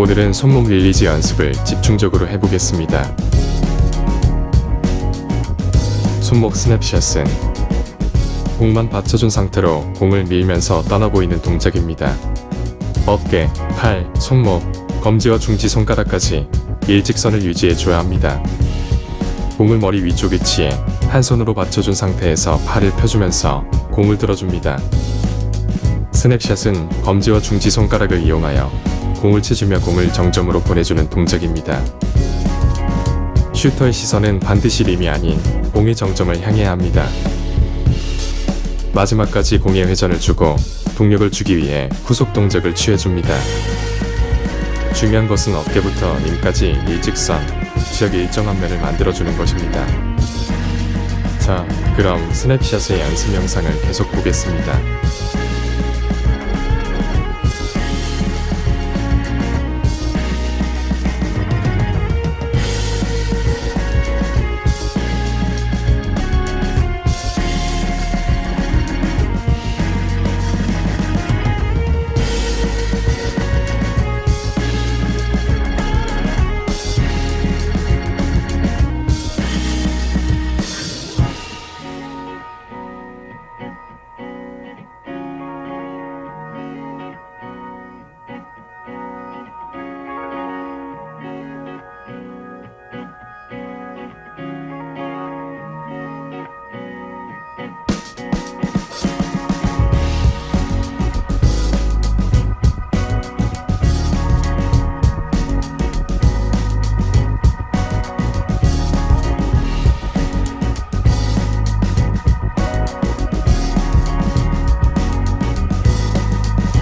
오늘은 손목 릴리즈 연습을 집중적으로 해보겠습니다. 손목 스냅샷은 공만 받쳐준 상태로 공을 밀면서 떠나 보이는 동작입니다. 어깨, 팔, 손목, 검지와 중지 손가락까지 일직선을 유지해줘야 합니다. 공을 머리 위쪽 위치에 한 손으로 받쳐준 상태에서 팔을 펴주면서 공을 들어줍니다. 스냅샷은 검지와 중지 손가락을 이용하여 공을 치주며 공을 정점으로 보내주는 동작입니다. 슈터의 시선은 반드시 림이 아닌 공의 정점을 향해야 합니다. 마지막까지 공에 회전을 주고 동력을 주기 위해 후속 동작을 취해줍니다. 중요한 것은 어깨부터 림까지 일직선, 즉 일정한 면을 만들어주는 것입니다. 자, 그럼 스냅샷의 연습 영상을 계속 보겠습니다.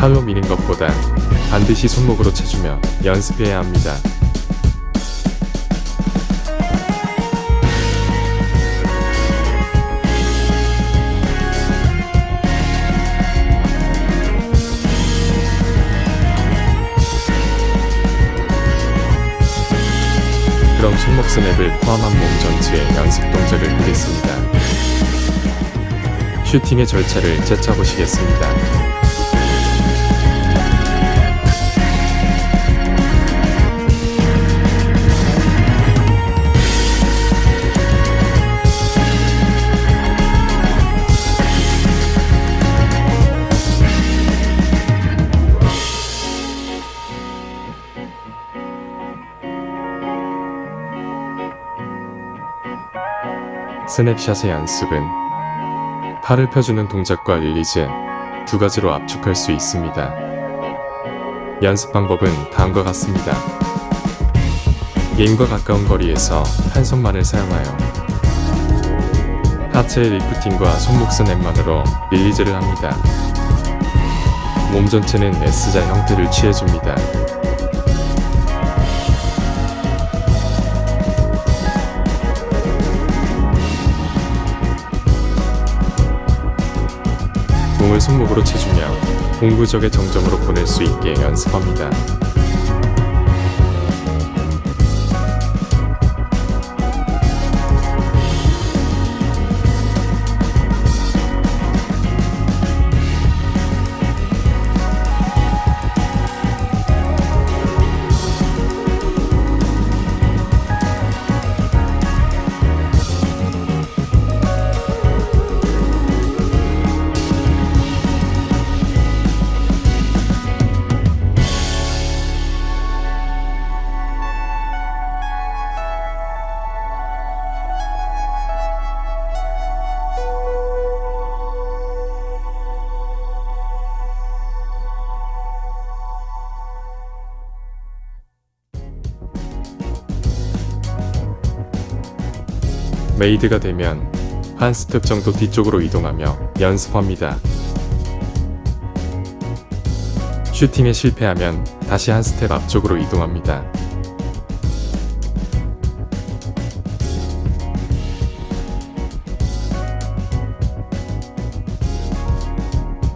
팔로 미는 것보다 반드시 손목으로 쳐주며 연습해야 합니다. 그럼 손목 스냅을 포함한 몸 전체의 연습 동작을 보겠습니다. 슈팅의 절차를 짜쳐보시겠습니다. 스냅샷의 연습은 팔을 펴주는 동작과 릴리즈 두 가지로 압축할 수 있습니다. 연습 방법은 다음과 같습니다. 게임과 가까운 거리에서 한 손만을 사용하여 하체의 리프팅과 손목 스냅만으로 릴리즈를 합니다. 몸 전체는 S자 형태를 취해줍니다. 공을 손목으로 쳐주며 공구적의 정점으로 보낼 수 있게 연습합니다. 메이드가 되면 한 스텝 정도 뒤쪽으로 이동하며 연습합니다. 슈팅에 실패하면 다시 한 스텝 앞쪽으로 이동합니다.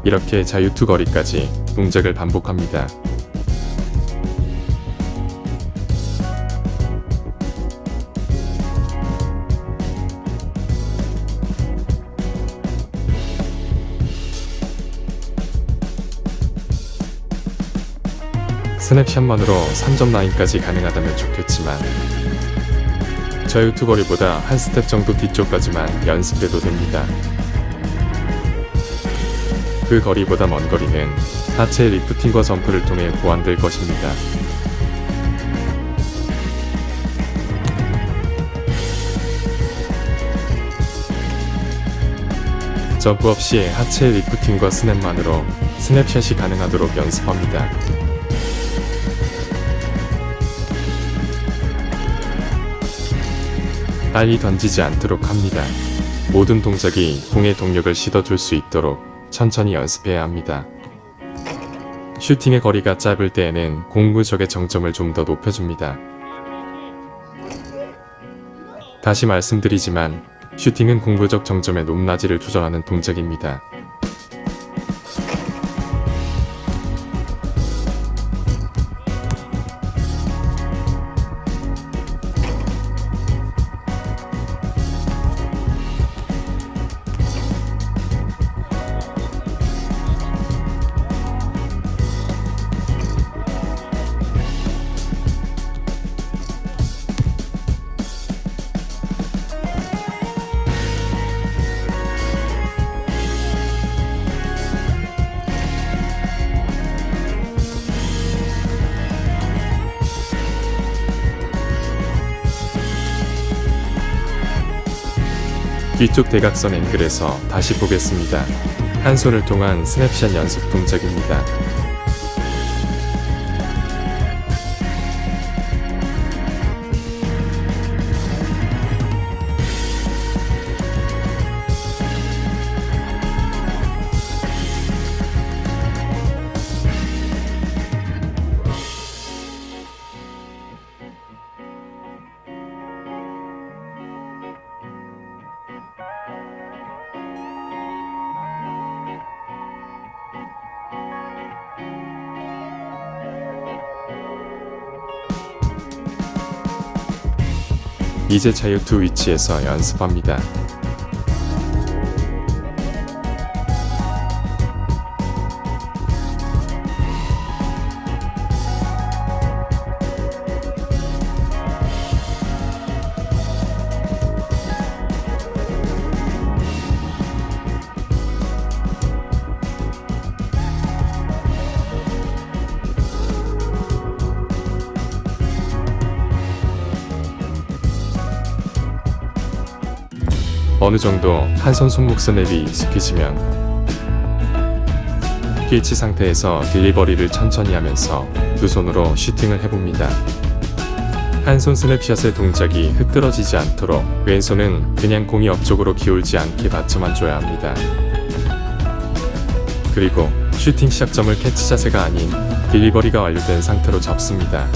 이렇게 자유투 거리까지 동작을 반복합니다. 스냅샷만으로 3점 라인까지 가능하다면 좋겠지만 자유투거리보다 한 스텝 정도 뒤쪽까지만 연습해도 됩니다. 그 거리보다 먼 거리는 하체 리프팅과 점프를 통해 보완될 것입니다. 점프 없이 하체 리프팅과 스냅만으로 스냅샷이 가능하도록 연습합니다. 빨리 던지지 않도록 합니다. 모든 동작이 공의 동력을 씻어줄 수 있도록 천천히 연습해야 합니다. 슈팅의 거리가 짧을 때에는 공 구적의 정점을 좀 더 높여줍니다. 다시 말씀드리지만 슈팅은 공구적 정점의 높낮이를 조절하는 동작입니다. 뒤쪽 대각선 앵글에서 다시 보겠습니다. 한 손을 통한 스냅샷 연습 동작입니다. 이제 자유 투 위치에서 연습합니다. 어느 정도 한손 손목 스냅이 익숙해지면 피치 상태에서 딜리버리를 천천히 하면서 두 손으로 슈팅을 해봅니다. 한손 스냅샷의 동작이 흐트러지지 않도록 왼손은 그냥 공이 옆쪽으로 기울지 않게 받쳐만 줘야 합니다. 그리고 슈팅 시작점을 캐치 자세가 아닌 딜리버리가 완료된 상태로 잡습니다.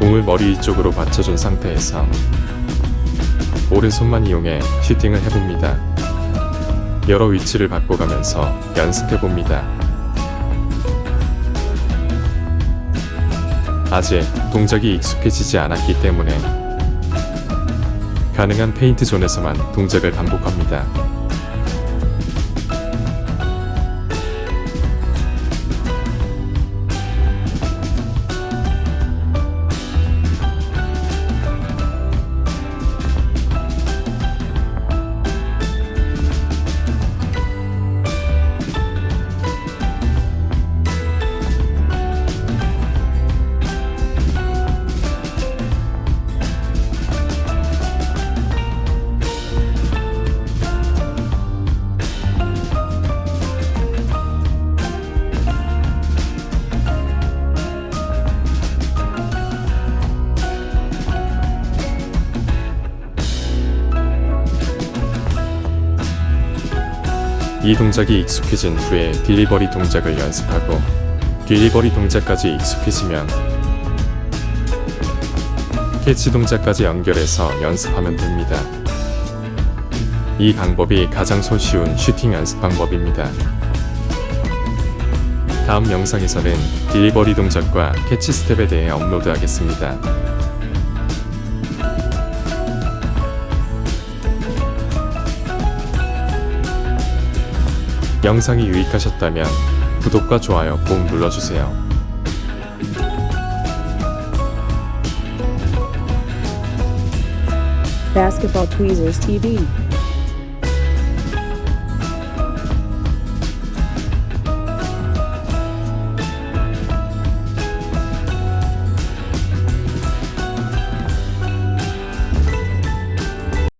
공을 머리 위쪽으로 받쳐준 상태에서 오른손만 이용해 슈팅을 해봅니다. 여러 위치를 바꿔가면서 연습해봅니다. 아직 동작이 익숙해지지 않았기 때문에 가능한 페인트 존에서만 동작을 반복합니다. 이 동작이 익숙해진 후에 딜리버리 동작을 연습하고 딜리버리 동작까지 익숙해지면 캐치 동작까지 연결해서 연습하면 됩니다. 이 방법이 가장 손쉬운 슈팅 연습 방법입니다. 다음 영상에서는 딜리버리 동작과 캐치 스텝에 대해 업로드하겠습니다. 영상이 유익하셨다면 구독과 좋아요 꼭 눌러주세요. Basketball Tweezers TV.